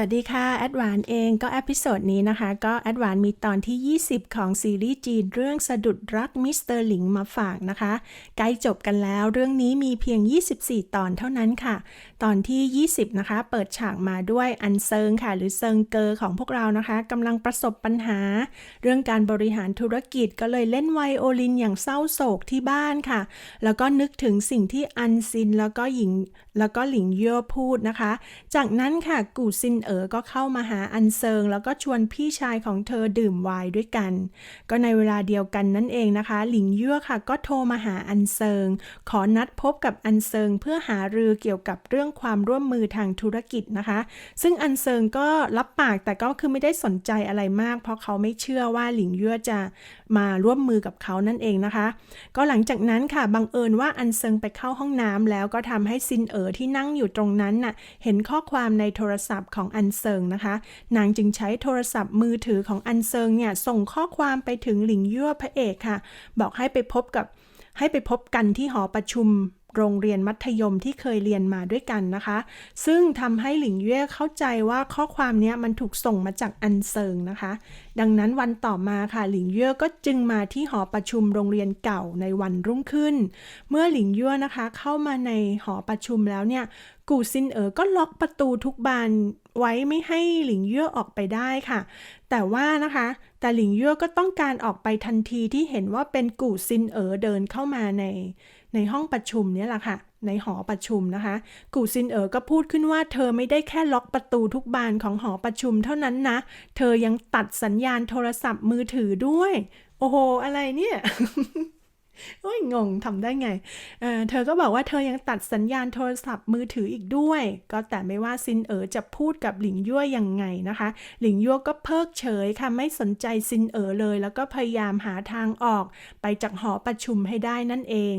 วัสดีค่ะ แอดวานเองก็อพิโซดนี้นะคะ ก็แอดวานมีตอนที่ 20 ของซีรีส์จีนเรื่องสะดุดรักมิสเตอร์หลิงมาฝากนะคะ ใกล้จบกันแล้วเรื่องนี้มีเพียง 24 ตอนเท่านั้นค่ะ ตอนที่ 20 นะคะ เปิดฉากมาด้วยอันเซิงค่ะ หรือเซิงเกอของพวกเรานะคะกำลังประสบปัญหา เรื่องการบริหารธุรกิจก็เลยเล่นไวโอลินอย่างเศร้าโศกที่บ้านค่ะ แล้วก็นึกถึงสิ่งที่อันซินแล้วก็หญิงแล้วก็หลิงเย่อพูดนะคะ จากนั้นค่ะกูซินเเอ๋อก็เข้ามาหาอันเซิง แล้วก็ชวนพี่ชายของเธอดื่มไวน์ด้วยกัน ก็ในเวลาเดียวกันนั่นเองนะคะ หลิงเย่อค่ะก็โทรมาหาอันเซิง ขอนัดพบกับอันเซิงเพื่อหารือเกี่ยวกับเรื่องความร่วมมือทางธุรกิจนะคะ ซึ่งอันเซิงก็รับปากแต่ก็คือไม่ได้สนใจอะไรมาก เพราะเขาไม่เชื่อว่าหลิงเย่อจะมาร่วมมือกับเขานั่นเองนะคะ ก็หลังจากนั้นค่ะบังเอิญว่าอันเซิงไปเข้าห้องน้ำแล้วก็ทำให้ซินเอ๋อที่นั่งอยู่ตรงนั้นน่ะเห็นข้อความในโทรศัพท์ของอันเซิงนะคะ นางจึงใช้โทรศัพท์มือถือของอันเซิงเนี่ยส่งข้อความไปถึงหลิงยั่วพระเอกค่ะ บอกให้ไปพบกับให้ไปพบกันที่หอประชุม โรงเรียนมัธยมที่เคยเรียนมาด้วยกันนะคะ ซึ่งทำให้หลิงเย่เข้าใจว่าข้อความนี้มันถูกส่งมาจากอันเซิงนะคะ ดังนั้นวันต่อมาค่ะหลิงเย่ก็จึงมาที่หอประชุมโรงเรียนเก่าในวันรุ่งขึ้น เมื่อหลิงเย่นะคะเข้ามาในหอประชุมแล้วเนี่ยกูซินเอ๋อก็ล็อกประตูทุกบานไว้ไม่ให้หลิงเย่อออกไปได้ค่ะ แต่ว่านะคะ แต่หลิงเย่อก็ต้องการออกไปทันทีที่เห็นว่าเป็นกูซินเอ๋อเดินเข้ามาใน ในห้องประชุมเนี่ยแหละค่ะ ในหอประชุมนะคะกูซินเอ๋อก็พูดขึ้นว่าเธอไม่ได้แค่ล็อกประตูทุกบานของหอประชุมเท่านั้นนะ เธอยังตัดสัญญาณโทรศัพท์มือถือด้วย โอ้โห อะไรเนี่ยโอ้ยงงทำได้ไงเเธอก็บอกว่าเธอยังตัดสัญญาณโทรศัพท์มือถืออีกด้วย ก็แต่ไม่ว่าซินเอ๋อจะพูดกับหลิงยั่วยังไงนะคะ หลิงยั่วก็เพิกเฉยค่ะไม่สนใจซินเอ๋อเลย แล้วก็พยายามหาทางออกไปจากหอประชุมให้ได้นั่นเอง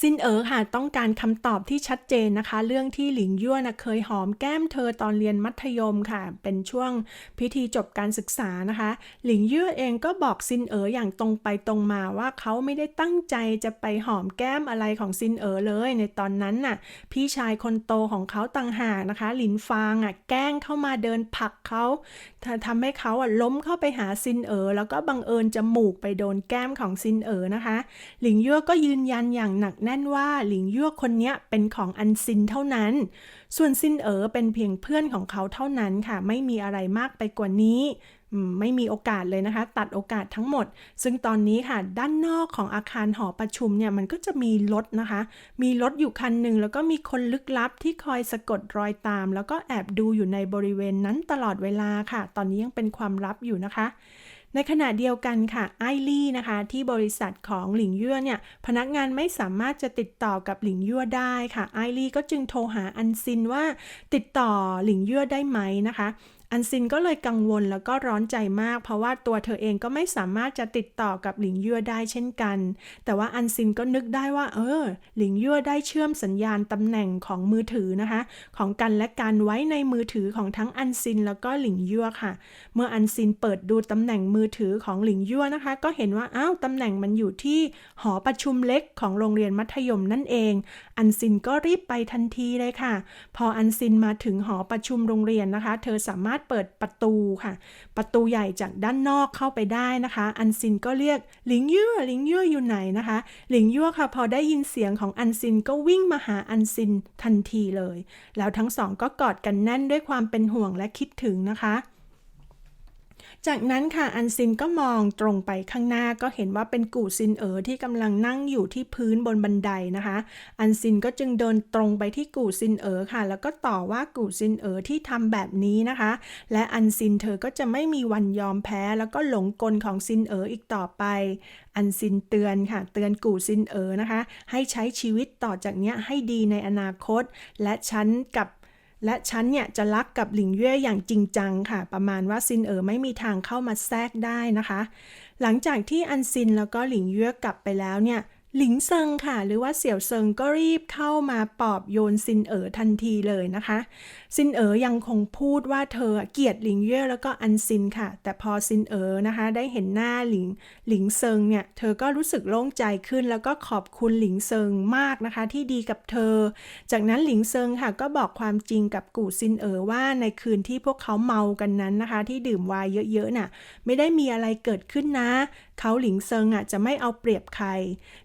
ซินเอ๋อค่ะต้องการคำตอบที่ชัดเจนนะคะ เรื่องที่หลิงยั่วนะเคยหอมแก้มเธอตอนเรียนมัธยมค่ะ เป็นช่วงพิธีจบการศึกษานะคะ หลิงยั่วเองก็บอกซินเอ๋ออย่างตรงไปตรงมาว่าเขาไม่ได้ตั้งใจจะไปหอมแก้มอะไรของซินเอ๋อเลย ในตอนนั้นน่ะพี่ชายคนโตของเขาต่างหากนะคะ หลินฟางอะแกล้งเข้ามาเดินผักเขาทำให้เขาอะล้มเข้าไปหาซินเอ๋อแล้วก็บังเอิญจมูกไปโดนแก้มของซินเอ๋อนะคะ หลิงยั่วก็ยืนยันอย่างหนักแน่นว่าหลิงยั่วคนนี้เป็นของอันซินเท่านั้น ส่วนซินเอ๋อเป็นเพียงเพื่อนของเขาเท่านั้นค่ะ ไม่มีอะไรมากไปกว่านี้ไม่มีโอกาสเลยนะคะ ตัดโอกาสทั้งหมด ซึ่งตอนนี้ค่ะ ด้านนอกของอาคารหอประชุมเนี่ยมันก็จะมีรถนะคะ มีรถอยู่คันหนึ่งแล้วก็มีคนลึกลับที่คอยสะกดรอยตาม แล้วก็แอบดูอยู่ในบริเวณนั้นตลอดเวลาค่ะ ตอนนี้ยังเป็นความลับอยู่นะคะ ในขณะเดียวกันค่ะไอลี่นะคะที่บริษัทของหลิงยั่วเนี่ยพนักงานไม่สามารถจะติดต่อกับหลิงยั่วได้ค่ะไอลี่ก็จึงโทรหาอันซินว่าติดต่อหลิงยั่วได้ไหมนะคะ อันซินก็เลยกังวลแล้วก็ร้อนใจมาก เพราะว่าตัวเธอเองก็ไม่สามารถจะติดต่อกับหลิงยั่วได้เช่นกัน แต่ว่าอันซินก็นึกได้ว่า เออ หลิงยั่วได้เชื่อมสัญญาณตำแหน่งของมือถือนะคะ ของกันและกันไว้ในมือถือของทั้งอันซินแล้วก็หลิงยั่วค่ะ เมื่ออันซินเปิดดูตำแหน่งมือถือของหลิงยั่วนะคะ ก็เห็นว่าอ้าวตำแหน่งมันอยู่ที่หอประชุมเล็กของโรงเรียนมัธยมนั่นเอง อันซินก็รีบไปทันทีเลยค่ะ พออันซินมาถึงหอประชุมโรงเรียนนะคะ เธอสามารถเปิดประตูค่ะ ประตูใหญ่จากด้านนอกเข้าไปได้นะคะ อันซินก็เรียกหลิงยั่วหลิงยั่วอยู่ไหนนะคะ หลิงยั่วค่ะพอได้ยินเสียงของอันซินก็วิ่งมาหาอันซินทันทีเลย แล้วทั้งสองก็กอดกันแน่นด้วยความเป็นห่วงและคิดถึงนะคะ จากนั้นค่ะอันซินก็มองตรงไปข้างหน้าก็เห็นว่าเป็นกู่ซินเอ๋อที่กำลังนั่งอยู่ที่พื้นบนบันไดนะคะ อันซินก็จึงเดินตรงไปที่กู่ซินเอ๋อค่ะ แล้วก็ต่อว่ากู่ซินเอ๋อที่ทำแบบนี้นะคะ และอันซินเธอก็จะไม่มีวันยอมแพ้ แล้วก็หลงกลของซินเอ๋ออีกต่อไป อันซินเตือนค่ะ เตือนกู่ซินเอ๋อนะคะ ให้ใช้ชีวิตต่อจากนี้ให้ดีในอนาคต และฉันกับ และฉันเนี่ยจะรักกับหลิงเย่อย่างจริงจังค่ะ ประมาณว่าซินเอ๋อไม่มีทางเข้ามาแทรกได้นะคะ หลังจากที่อันซินแล้วก็หลิงเย่กลับไปแล้วเนี่ย หลิงเซิงค่ะ หรือว่าเสี่ยวเซิงก็รีบเข้ามาปอบโยนซินเอ๋อทันทีเลยนะคะ ซินเอ๋อยังคงพูดว่าเธอเกลียดหลิงเย่แล้วก็อันซินค่ะ แต่พอซินเอ๋อนะคะ ได้เห็นหน้าหลิงหลิงเซิงเนี่ย เธอก็รู้สึกโล่งใจขึ้น แล้วก็ขอบคุณหลิงเซิงมากนะคะ ที่ดีกับเธอ จากนั้นหลิงเซิงค่ะก็บอกความจริงกับกู่ซินเอ๋อว่าในคืนที่พวกเขาเมากันนั้นนะคะ ที่ดื่มไวน์เยอะๆน่ะไม่ได้มีอะไรเกิดขึ้นนะ เขาหลิงเซิงอะจะไม่เอาเปรียบใคร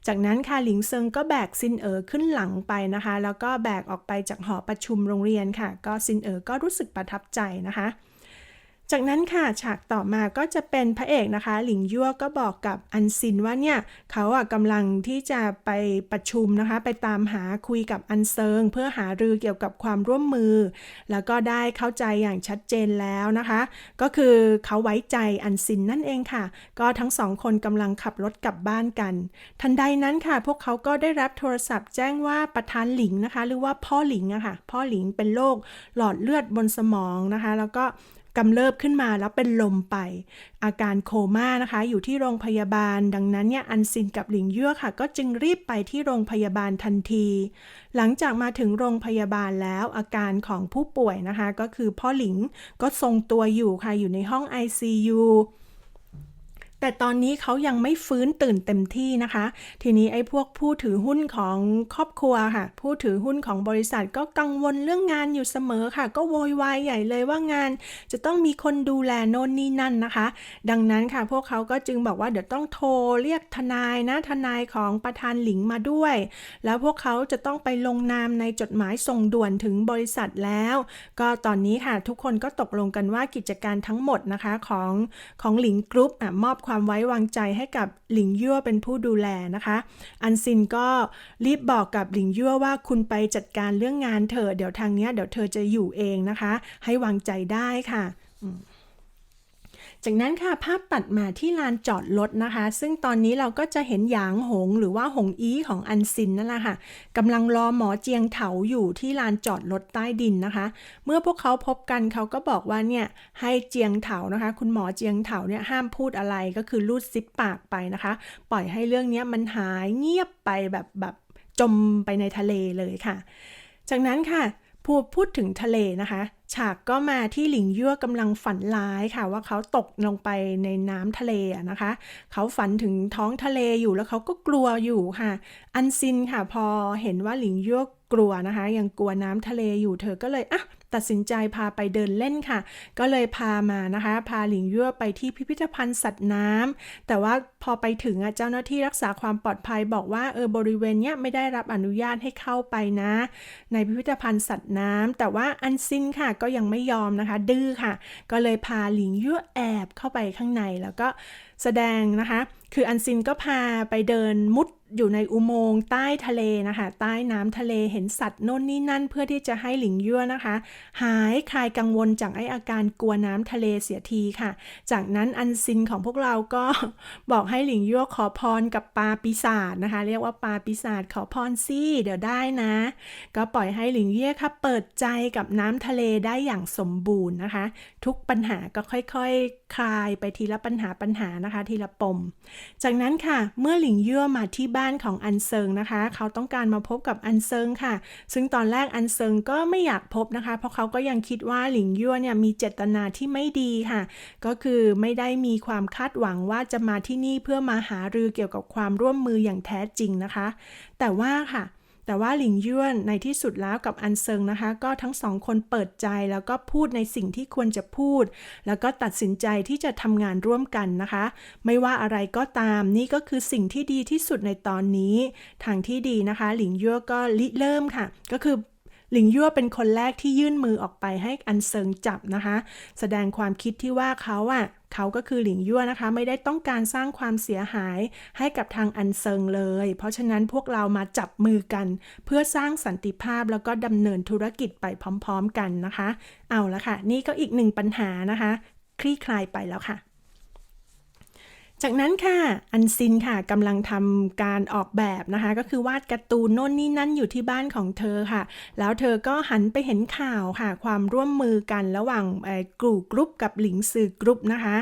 จากนั้นค่ะหลิงเซิงก็แบกซินเอ๋อขึ้นหลังไปนะคะ แล้วก็แบกออกไปจากหอประชุมโรงเรียนค่ะ ก็ซินเอ๋อก็รู้สึกประทับใจนะคะ จากนั้นค่ะฉากต่อมาก็จะเป็นพระเอกนะคะ หลิงยั่วก็บอกกับอันซินว่าเนี่ยเขาอะกำลังที่จะไปประชุมนะคะ ไปตามหาคุยกับอันเซิง เพื่อหารือเกี่ยวกับความร่วมมือ แล้วก็ได้เข้าใจอย่างชัดเจนแล้วนะคะ ก็คือเขาไว้ใจอันซินนั่นเองค่ะ ก็ทั้งสองคนกำลังขับรถกลับบ้านกัน ทันใดนั้นค่ะ พวกเขาก็ได้รับโทรศัพท์แจ้งว่าประธานหลิงนะคะ หรือว่าพ่อหลิงอะค่ะพ่อหลิงเป็นโรคหลอดเลือดบนสมองนะคะ แล้วก็ กำเริบขึ้นมาแล้วเป็นลมไป อาการโคม่านะคะ อยู่ที่โรงพยาบาล ดังนั้นเนี่ยอันซินกับหลิงยั่วค่ะ ก็จึงรีบไปที่โรงพยาบาลทันที หลังจากมาถึงโรงพยาบาลแล้วอาการของผู้ป่วยนะคะ ก็คือพ่อหลิงก็ทรงตัวอยู่ค่ะอยู่ในห้อง ICU แต่ตอนนี้เขายังไม่ฟื้นตื่นเต็มที่นะคะ ทีนี้ไอ้พวกผู้ถือหุ้นของครอบครัวค่ะ ผู้ถือหุ้นของบริษัทก็กังวลเรื่องงานอยู่เสมอค่ะ ก็โวยวายใหญ่เลยว่างานจะต้องมีคนดูแลโน่นนี่นั่นนะคะ ดังนั้นค่ะพวกเขาก็จึงบอกว่าเดี๋ยวต้องโทรเรียกทนายนะทนายของประธานหลิงมาด้วย แล้วพวกเขาจะต้องไปลงนามในจดหมายส่งด่วนถึงบริษัทแล้ว ก็ตอนนี้ค่ะทุกคนก็ตกลงกันว่ากิจการทั้งหมดนะคะของของหลิงกรุ๊ปมอบความไว้วางใจให้กับหลิงยั่วเป็นผู้ดูแลนะคะ อันซินก็รีบบอกกับหลิงยั่วว่าคุณไปจัดการเรื่องงานเธอเดี๋ยวทางเนี้ยเดี๋ยวเธอจะอยู่เองนะคะ ให้วางใจได้ค่ะอื จากนั้นค่ะภาพตัดมาที่ลานจอดรถนะคะ ซึ่งตอนนี้เราก็จะเห็นหยางหงหรือว่าหงอีของอันซินนั่นแหละค่ะกำลังรอหมอเจียงเถาอยู่ที่ลานจอดรถใต้ดินนะคะ เมื่อพวกเขาพบกันเขาก็บอกว่าเนี่ยให้เจียงเถานะคะ คุณหมอเจียงเถาเนี่ยห้ามพูดอะไรก็คือลูดซิปปากไปนะคะ ปล่อยให้เรื่องนี้มันหายเงียบไปแบบแบบจมไปในทะเลเลยค่ะ จากนั้นค่ะพูดพูดถึงทะเลนะคะ ฉากก็มาที่หลิงยั่วกำลังฝันร้ายค่ะ ว่าเขาตกลงไปในน้ำทะเลอะนะคะ เขาฝันถึงท้องทะเลอยู่แล้วเขาก็กลัวอยู่ค่ะ อันซินค่ะพอเห็นว่าหลิงยั่ว กลัวนะคะ ยังกลัวน้ำทะเลอยู่เธอก็เลยอะตัดสินใจพาไปเดินเล่นค่ะ ก็เลยพามานะคะ พาหลิงยั่วไปที่พิพิธภัณฑ์สัตว์น้ำแต่ว่าพอไปถึงอะเจ้าหน้าที่รักษาความปลอดภัยบอกว่าเออบริเวณเนี้ยไม่ได้รับอนุญาตให้เข้าไปนะ ในพิพิธภัณฑ์สัตว์น้ำแต่ว่าอันซินค่ะก็ยังไม่ยอมนะคะ ดื้อค่ะ ก็เลยพาหลิงยั่วแอบเข้าไปข้างในแล้วก็แสดงนะคะ คืออันซินก็พาไปเดินมุดอยู่ในอุโมงค์ใต้ทะเลนะคะ ใต้น้ำทะเลเห็นสัตว์โน่นนี่นั่นเพื่อที่จะให้หลิงยั่วนะคะ หายคลายกังวลจากไออาการกลัวน้ำทะเลเสียทีค่ะ จากนั้นอันซินของพวกเราก็บอกให้หลิงยั่วขอพรกับปลาปีศาจนะคะ เรียกว่าปลาปีศาจขอพรสิเดี๋ยวได้นะ ก็ปล่อยให้หลิงเย่ค่ะเปิดใจกับน้ำทะเลได้อย่างสมบูรณ์นะคะ ทุกปัญหาก็ค่อยๆคคลายไปทีละปัญหาปัญหานะคะ ทีละปมจากนั้นค่ะ เมื่อหลิงเย่อมาที่บ้านของอันเซิงนะคะ เขาต้องการมาพบกับอันเซิงค่ะ ซึ่งตอนแรกอันเซิงก็ไม่อยากพบนะคะ เพราะเขาก็ยังคิดว่าหลิงยั่วเนี่ยมีเจตนาที่ไม่ดีค่ะ ก็คือไม่ได้มีความคาดหวังว่าจะมาที่นี่เพื่อมาหารือเกี่ยวกับความร่วมมืออย่างแท้จริงนะคะ แต่ว่าค่ะ แต่ว่าหลิงย่วนในที่สุดแล้วกับอันเซิงนะคะ ก็ทั้งสองคนเปิดใจแล้วก็พูดในสิ่งที่ควรจะพูด แล้วก็ตัดสินใจที่จะทำงานร่วมกันนะคะ ไม่ว่าอะไรก็ตามนี่ก็คือสิ่งที่ดีที่สุดในตอนนี้ ทางที่ดีนะคะ หลิงย่วก็ริเริ่มค่ะ ก็คือหลิงยั่วเป็นคนแรกที่ยื่นมือออกไปให้อันเซิงจับนะคะ แสดงความคิดที่ว่าเขาอะ เขาก็คือหลิงยั่วนะคะ ไม่ได้ต้องการสร้างความเสียหายให้กับทางอันเซิงเลย เพราะฉะนั้นพวกเรามาจับมือกัน เพื่อสร้างสันติภาพแล้วก็ดำเนินธุรกิจไปพร้อม ๆ กันนะคะ เอาละค่ะ นี่ก็อีกหนึ่งปัญหานะคะ คลี่คลายไปแล้วค่ะ จากนั้นค่ะ อันซินค่ะกำลังทำการออกแบบนะคะ ก็คือวาดการ์ตูนโน่นนี่นั่นอยู่ที่บ้านของเธอค่ะ แล้วเธอก็หันไปเห็นข่าวค่ะ ความร่วมมือกันระหว่างกลุ่มกรุ๊ปกับหลิงสื่อกรุ๊ปนะคะ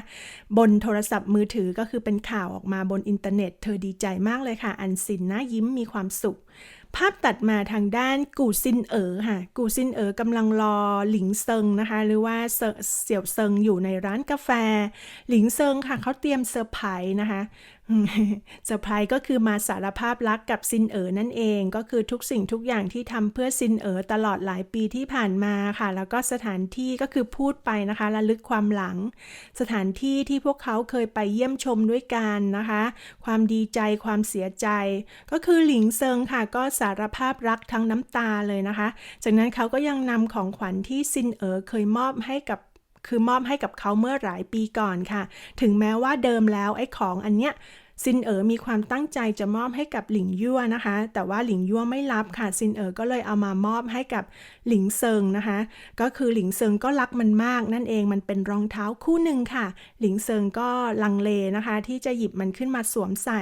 บนโทรศัพท์มือถือก็คือเป็นข่าวออกมาบนอินเทอร์เน็ต เธอดีใจมากเลยค่ะ อันซินนะยิ้มมีความสุข ภาพตัดมาทางด้านกูซินเอ๋อค่ะ กูซินเอ๋อกำลังรอหลิงเซิงนะคะ หรือว่าเสี่ยวเซิงอยู่ในร้านกาแฟ หลิงเซิงค่ะเขาเตรียมเซอร์ไพรส์นะคะ เซอร์ไพรส์ก็คือมาสารภาพรักกับซินเอ๋อนั่นเองก็คือทุกสิ่งทุกอย่างที่ทำเพื่อซินเอ๋อตลอดหลายปีที่ผ่านมาค่ะ แล้วก็สถานที่ก็คือพูดไปนะคะระลึกความหลัง สถานที่ที่พวกเขาเคยไปเยี่ยมชมด้วยกันนะคะ ความดีใจความเสียใจ ก็คือหลิงเซิงค่ะ ก็สารภาพรักทั้งน้ำตาเลยนะคะ จากนั้นเขาก็ยังนำของขวัญที่ซินเอ๋อเคยมอบให้กับ คือมอบให้กับเขาเมื่อหลายปีก่อนค่ะ ถึงแม้ว่าเดิมแล้วไอ้ของอันเนี้ยซินเอ๋อมีความตั้งใจจะมอบให้กับหลิงยั่วนะคะ แต่ว่าหลิงยั่วไม่รับค่ะ ซินเอ๋อก็เลยเอามามอบให้กับหลิงเซิงนะคะ ก็คือหลิงเซิงก็รักมันมาก นั่นเอง มันเป็นรองเท้าคู่หนึ่งค่ะ หลิงเซิงก็ลังเลนะคะ ที่จะหยิบมันขึ้นมาสวมใส่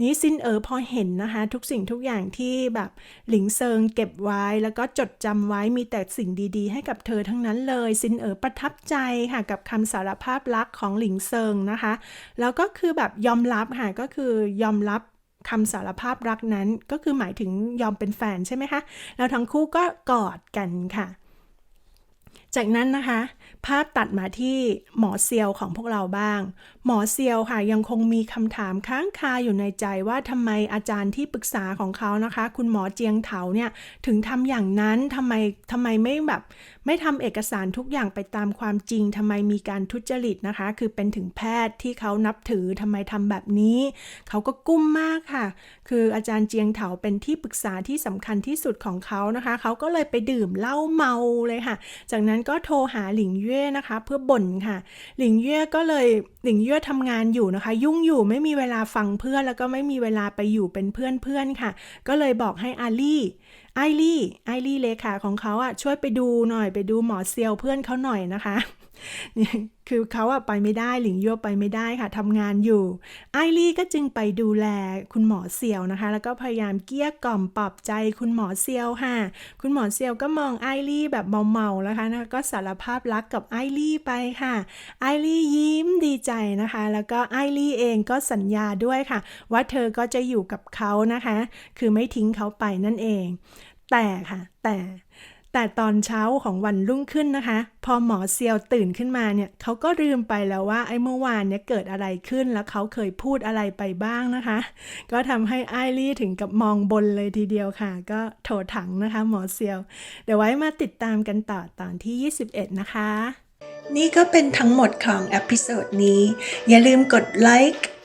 นี้ซินเอ๋อพอเห็นนะคะ ทุกสิ่งทุกอย่างที่แบบหลิงเซิงเก็บไว้แล้วก็จดจำไว้มีแต่สิ่งดีๆ ให้กับเธอทั้งนั้นเลยซินเอ๋อประทับใจค่ะกับคำสารภาพรักของหลิงเซิงนะคะ แล้วก็คือแบบยอมรับค่ะก็คือยอมรับคำสารภาพรักนั้นก็คือหมายถึงยอมเป็นแฟนใช่ไหมคะ แล้วทั้งคู่ก็กอดกันค่ะ จากนั้นนะคะ ภาพตัดมาที่หมอเซียวของพวกเราบ้าง หมอเซียวค่ะยังคงมีคำถามค้างคาอยู่ในใจว่าทำไมอาจารย์ที่ปรึกษาของเขานะคะ คุณหมอเจียงเถาเนี่ยถึงทำอย่างนั้นทำไมทำไมไม่แบบไม่ทำเอกสารทุกอย่างไปตามความจริงทำไมมีการทุจริตนะคะ คือเป็นถึงแพทย์ที่เขานับถือทำไมทำแบบนี้เขาก็กุ้มมากค่ะ คืออาจารย์เจียงเถาเป็นที่ปรึกษาที่สำคัญที่สุดของเขานะคะ เขาก็เลยไปดื่มเหล้าเมาเลยค่ะ จากนั้นก็โทรหาหลิงเย่นะคะ เพื่อบ่นค่ะ หลิงเย่ก็เลยหลิงเย่ทำงานอยู่นะคะ ยุ่งอยู่ไม่มีเวลาฟังเพื่อน แล้วก็ไม่มีเวลาไปอยู่เป็นเพื่อนเพื่อนค่ะ ก็เลยบอกให้อาลี่ไอลี่ไอลี่เลขาของเขาอะช่วยไปดูหน่อยไปดูหมอเซียวเพื่อนเขาหน่อยนะคะ คือเขาอะไปไม่ได้หลิงยั่วไปไม่ได้ค่ะทำงานอยู่ ไอลี่ก็จึงไปดูแลคุณหมอเซียวนะคะ แล้วก็พยายามเกลี้ยกล่อมปลอบใจคุณหมอเซียวค่ะ คุณหมอเซียวก็มองไอลี่แบบเมาๆนะคะนะก็สารภาพรักกับไอลี่ไปค่ะ ไอลี่ยิ้มดีใจนะคะ แล้วก็ไอลี่เองก็สัญญาด้วยค่ะ ว่าเธอก็จะอยู่กับเขานะคะ คือไม่ทิ้งเขาไปนั่นเอง แต่ค่ะ แต่ แต่ตอนเช้าของวันรุ่งขึ้นนะคะ พอหมอเซียวตื่นขึ้นมาเนี่ยเขาก็ลืมไปแล้วว่าไอ้เมื่อวานเนี่ยเกิดอะไรขึ้นแล้วเขาเคยพูดอะไรไปบ้างนะคะ ก็ทำให้ไอรี่ถึงกับมองบนเลยทีเดียวค่ะ ก็โถถังนะคะ หมอเซียว เดี๋ยวไว้มาติดตามกันต่อตอนที่ 21 นะคะ นี่ก็เป็นทั้งหมดของอพิโซดนี้ อย่าลืมกดไลค์